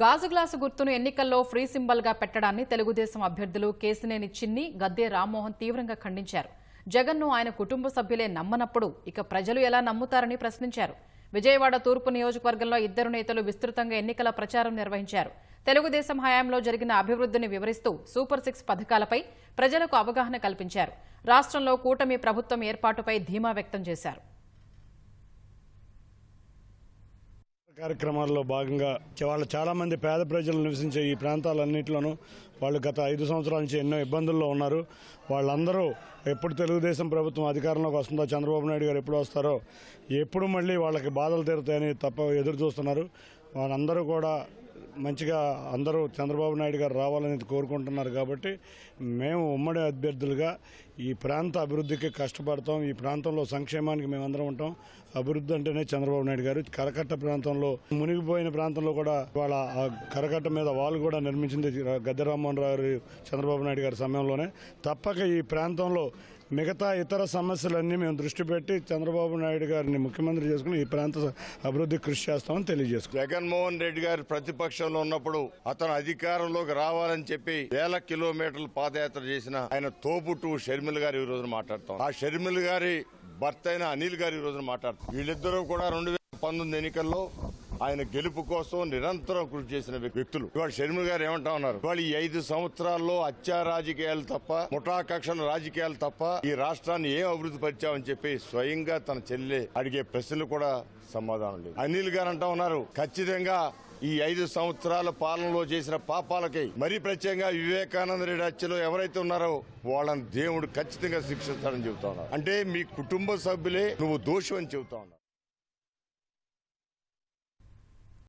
గాజు గ్లాసు గుర్తును ఎన్నికల్లో ఫ్రీ సింబల్గా పెట్టడాన్ని తెలుగుదేశం అభ్యర్థులు కేసినేని చిన్ని గద్దే రామ్మోహన్ తీవ్రంగా ఖండించారు. జగన్ను ఆయన కుటుంబ సభ్యులే నమ్మనప్పుడు ఇక ప్రజలు ఎలా నమ్ముతారని ప్రశ్నించారు. విజయవాడ తూర్పు నియోజకవర్గంలో ఇద్దరు నేతలు విస్తృతంగా ఎన్నికల ప్రచారం నిర్వహించారు. తెలుగుదేశం హయాంలో జరిగిన అభివృద్ధిని వివరిస్తూ సూపర్ సిక్స్ పథకాలపై ప్రజలకు అవగాహన కల్పించారు. రాష్ట్రంలో కూటమి ప్రభుత్వం ఏర్పాటుపై ధీమా వ్యక్తం చేశారు. కార్యక్రమాల్లో భాగంగా వాళ్ళు చాలామంది పేద ప్రజలు నివసించే ఈ ప్రాంతాలన్నింటిలోనూ వాళ్ళు గత ఐదు సంవత్సరాల నుంచి ఎన్నో ఇబ్బందుల్లో ఉన్నారు. వాళ్ళందరూ ఎప్పుడు తెలుగుదేశం ప్రభుత్వం అధికారంలోకి వస్తుందో చంద్రబాబు నాయుడు గారు ఎప్పుడు వస్తారో ఎప్పుడు మళ్ళీ వాళ్ళకి బాధలు తీరుతాయని తప్ప ఎదురు చూస్తున్నారు. వాళ్ళందరూ కూడా మంచిగా అందరూ చంద్రబాబు నాయుడు గారు రావాలని కోరుకుంటున్నారు కాబట్టి మేము ఉమ్మడి అభ్యర్థులుగా ఈ ప్రాంత అభివృద్ధికి కష్టపడతాం. ఈ ప్రాంతంలో సంక్షేమానికి మేమందరం ఉంటాం. అభివృద్ధి అంటేనే చంద్రబాబు నాయుడు గారు. కరకట్ట ప్రాంతంలో మునిగిపోయిన ప్రాంతంలో కూడా వాళ్ళ కరకట్ట మీద వాళ్ళు కూడా నిర్మించింది గద్దె రామ్మోహన్ రావు గారు చంద్రబాబు నాయుడు గారి సమయంలోనే. తప్పక ఈ ప్రాంతంలో మిగతా ఇతర సమస్యలన్నీ మేము దృష్టి పెట్టి చంద్రబాబు నాయుడు గారిని ముఖ్యమంత్రి చేసుకుని ఈ ప్రాంత అభివృద్ధి కృషి చేస్తామని తెలియజేసుకున్నాం జగన్మోహన్ రెడ్డి గారు ప్రతిపక్షంలో ఉన్నప్పుడు అతను అధికారంలోకి రావాలని చెప్పి వేల కిలోమీటర్లు పాదయాత్ర చేసిన ఆయన తోబుట్టు షర్మిల గారు ఈ రోజున మాట్లాడతాం ఆ షర్మిల గారి భర్త అయిన అనిల్ గారు ఈ రోజున మాట్లాడతాం వీళ్ళిద్దరూ కూడా రెండు వేల పంతొమ్మిది ఎన్నికల్లో ఆయన గెలుపు కోసం నిరంతరం కృషి చేసిన వ్యక్తులు. ఇవాళ షర్మిల గారు ఏమంటా ఉన్నారు? ఇవాళ ఈ ఐదు సంవత్సరాల్లో అత్యా రాజకీయాలు తప్ప ముఠా కక్షల రాజకీయాలు తప్ప ఈ రాష్ట్రాన్ని ఏం అభివృద్ధి పరిచామని చెప్పి స్వయంగా తన చెల్లె అడిగే ప్రశ్నలు కూడా సమాధానం లేదు. అనిల్ గారు అంటా ఉన్నారు ఖచ్చితంగా ఈ ఐదు సంవత్సరాల పాలనలో చేసిన పాపాలకి మరీ ప్రత్యేకంగా వివేకానంద రెడ్డి హత్యలో ఎవరైతే ఉన్నారో వాళ్ళని దేవుడు ఖచ్చితంగా శిక్షిస్తాడని చెబుతా ఉన్నారు. అంటే మీ కుటుంబ సభ్యులే నువ్వు దోషం అని చెబుతా ఉన్నారు.